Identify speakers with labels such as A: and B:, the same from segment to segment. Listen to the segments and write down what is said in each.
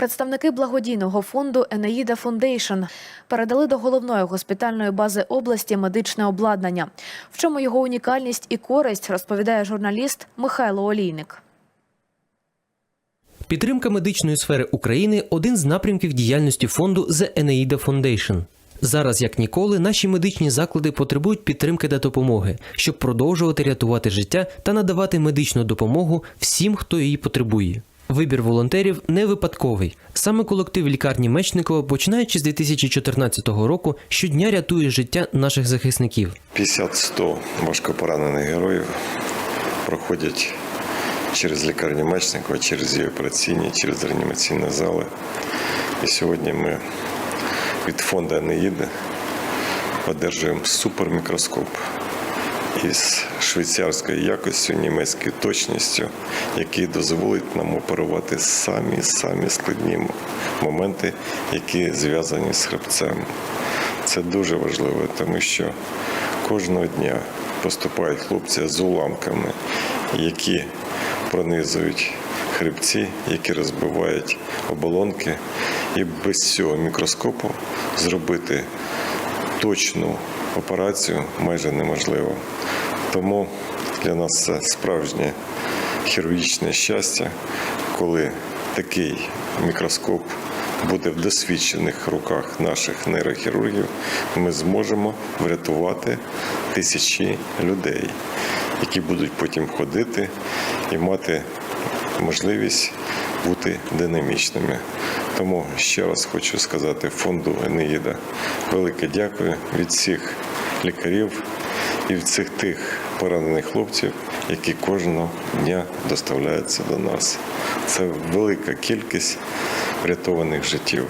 A: Представники благодійного фонду Енеїда Фондейшн передали до головної госпітальної бази області медичне обладнання. В чому його унікальність і користь, розповідає журналіст Михайло Олійник.
B: Підтримка медичної сфери України один з напрямків діяльності фонду The Eneida Foundation. Зараз, як ніколи, наші медичні заклади потребують підтримки та допомоги, щоб продовжувати рятувати життя та надавати медичну допомогу всім, хто її потребує. Вибір волонтерів не випадковий. Саме колектив лікарні Мечникова, починаючи з 2014 року, щодня рятує життя наших захисників.
C: 50-100 важкопоранених героїв проходять через лікарню Мечникова, через її операційні, через реанімаційні зали. І сьогодні ми від фонду Енеїди одержуємо супермікроскоп із швейцарською якостю, німецькою точністю, який дозволить нам оперувати самі самі складні моменти, які зв'язані з хребцем. Це дуже важливо, тому що кожного дня поступають хлопці з уламками, які пронизують хребці, які розбивають оболонки. І без цього мікроскопу зробити точну операцію майже неможливо. Тому для нас це справжнє хірургічне щастя, коли такий мікроскоп буде в досвідчених руках наших нейрохірургів, ми зможемо врятувати тисячі людей, які будуть потім ходити і мати можливість бути динамічними. Тому ще раз хочу сказати фонду Енеїда велике дякую від всіх лікарів і всіх тих поранених хлопців, які кожного дня доставляються до нас. Це велика кількість врятованих життів.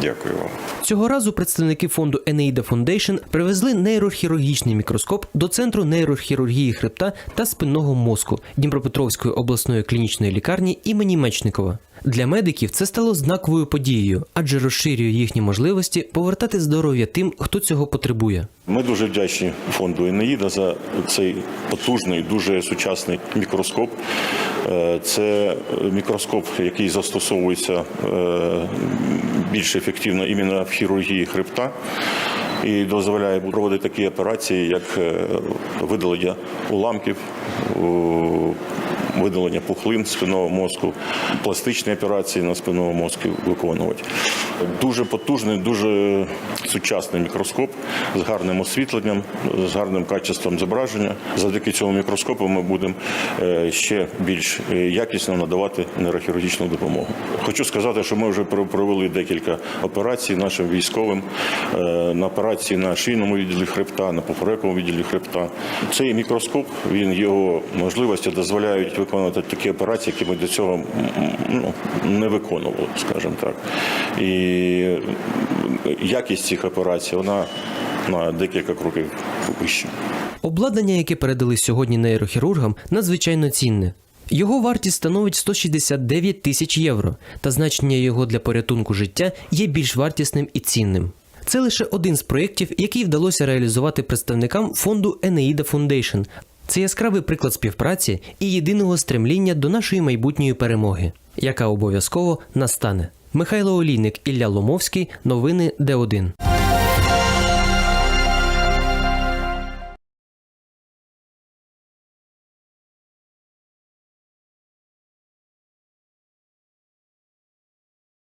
C: Дякую вам.
B: Цього разу представники фонду Енеїда Foundation привезли нейрохірургічний мікроскоп до центру нейрохірургії хребта та спинного мозку Дніпропетровської обласної клінічної лікарні імені Мечникова. Для медиків це стало знаковою подією, адже розширює їхні можливості повертати здоров'я тим, хто цього потребує.
D: Ми дуже вдячні фонду Енеїда за цей потужний, дуже сучасний мікроскоп. Е, Це мікроскоп, який застосовується е, більш ефективно іменно в хірургії хребта і дозволяє проводити такі операції, як е, видалення уламків, видалення пухлин спинного мозку, пластичні операції на спинному мозку виконувати. Дуже потужний, дуже сучасний мікроскоп з гарним освітленням, з гарним качеством зображення. Завдяки цьому мікроскопу ми будемо е, ще більш е, якісно надавати нейрохірургічну допомогу. Хочу сказати, що ми вже провели декілька операцій нашим військовим на операції на шийному відділі хребта, на поперековому відділі хребта. Цей мікроскоп, він його можливості дозволяють виконувати такі операції, які ми до цього ну, не виконували, скажімо так. І якість цих операцій вона на декілька кроків вища.
B: Обладнання, яке передали сьогодні нейрохірургам, надзвичайно цінне. Його вартість становить 169 тисяч євро, та значення його для порятунку життя є більш вартісним і цінним. Це лише один з проєктів, який вдалося реалізувати представникам фонду Енеїда Фундейшн. Це яскравий приклад співпраці і єдиного стремління до нашої майбутньої перемоги, яка обов'язково настане. Михайло Олійник, Ілля Ломовський, новини Д1.